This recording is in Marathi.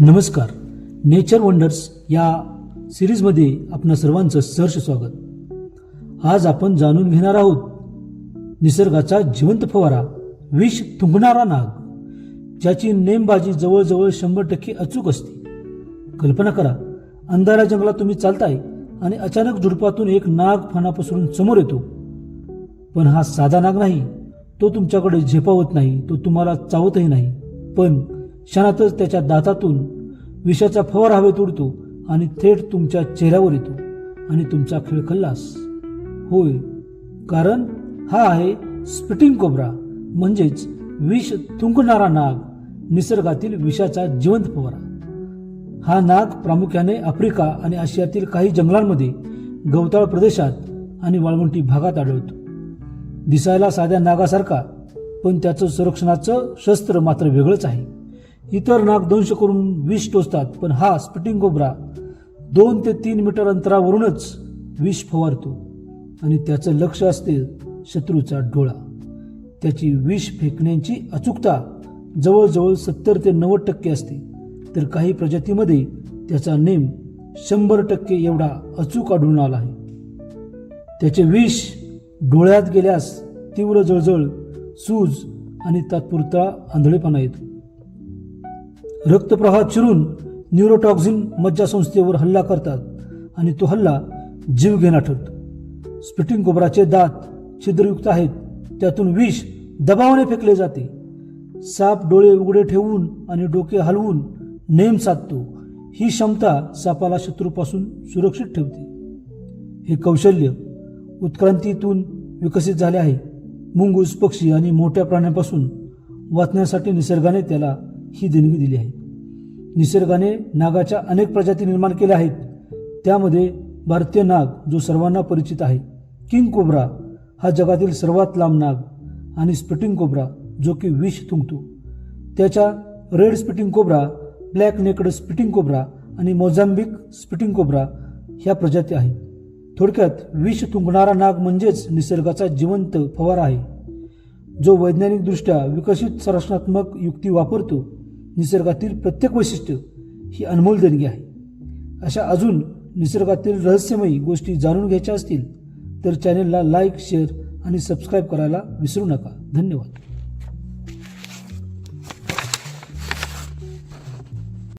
नमस्कार. नेचर वंडर्स या सिरीजमध्ये आपणा सर्वांचं सहर्ष स्वागत. आज आपण जाणून घेणार आहोत निसर्गाचा जिवंत फवारा विष थुंकणारा नाग ज्याची नेमबाजी जवळजवळ शंभर टक्के अचूक असते. कल्पना करा अंधाऱ्या जंगलात तुम्ही चालताय आणि अचानक झुडपातून एक नाग फणा पसरून समोर येतो. पण हा साधा नाग नाही तो तुमच्याकडे झेपावत नाही तो तुम्हाला चावतही नाही. पण क्षणातच त्याच्या दातातून विषाचा फवार हवेत उडतो आणि थेट तुमच्या चेहऱ्यावर येतो आणि तुमचा खेळ खल्लास. होय कारण हा आहे स्पिटिंग कोबरा म्हणजेच विष थुंकणारा नाग निसर्गातील विषाचा जिवंत फवारा. हा नाग प्रामुख्याने आफ्रिका आणि आशियातील काही जंगलांमध्ये गवताळ प्रदेशात आणि वाळवंटी भागात आढळतो. दिसायला साध्या नागासारखा पण त्याचं संरक्षणाचं शस्त्र मात्र वेगळंच आहे. इतर नाग दंश करून विष टोचतात पण हा स्पिटिंग कोब्रा दोन ते तीन मीटर अंतरावरूनच विष फवारतो. आणि त्याचं लक्ष असते शत्रूचा डोळा. त्याची विष फेकण्याची अचूकता जवळजवळ सत्तर ते नव्वद टक्के असते. तर काही प्रजातीमध्ये त्याचा नेम शंभर टक्के एवढा अचूक आढळून आला आहे. त्याचे विष डोळ्यात गेल्यास तीव्र जळजळ सूज आणि तात्पुरता आंधळेपणा येतो. रक्तप्रवाह चिरून न्यूरोटॉक्झिन मज्जासंस्थेवर हल्ला करतात आणि तो हल्ला जीवघेणा ठरतो. स्पिटिंग कोबराचे दात छिद्रयुक्त आहेत. त्यातून विष दबावाने फेकले जाते. साप डोळे उघडे ठेवून आणि डोके हलवून नेम साधतो. ही क्षमता सापाला शत्रूपासून सुरक्षित ठेवते. हे कौशल्य उत्क्रांतीतून विकसित झाले आहे. मुंगूस पक्षी आणि मोठ्या प्राण्यांपासून वाचण्यासाठी निसर्गाने त्याला ही देणगी दिली आहे. निसर्गाने नागाच्या अनेक प्रजाती निर्माण केल्या आहेत. त्यामध्ये भारतीय नाग जो सर्वांना परिचित आहे किंग कोब्रा हा जगातील सर्वात लांब नाग आणि स्पिटिंग कोब्रा जो की विष थुंकतो त्याच्या red spitting cobra black necked spitting cobra आणि मोझांबिक स्पिटिंग कोब्रा ह्या प्रजाती आहेत. थोडक्यात विष थुंकणारा नाग म्हणजेच निसर्गाचा जिवंत फवारा आहे. जो वैज्ञानिकदृष्ट्या विकसित संरचनात्मक युक्ती वापरतो निसर्गातील प्रत्येक वैशिष्ट्य ही अनमोल देणगी आहे. अशा अजून निसर्गातील रहस्यमयी गोष्टी जाणून घ्यायच्या असतील तर चॅनेलला लाईक शेअर आणि सबस्क्राईब करायला विसरू नका. धन्यवाद.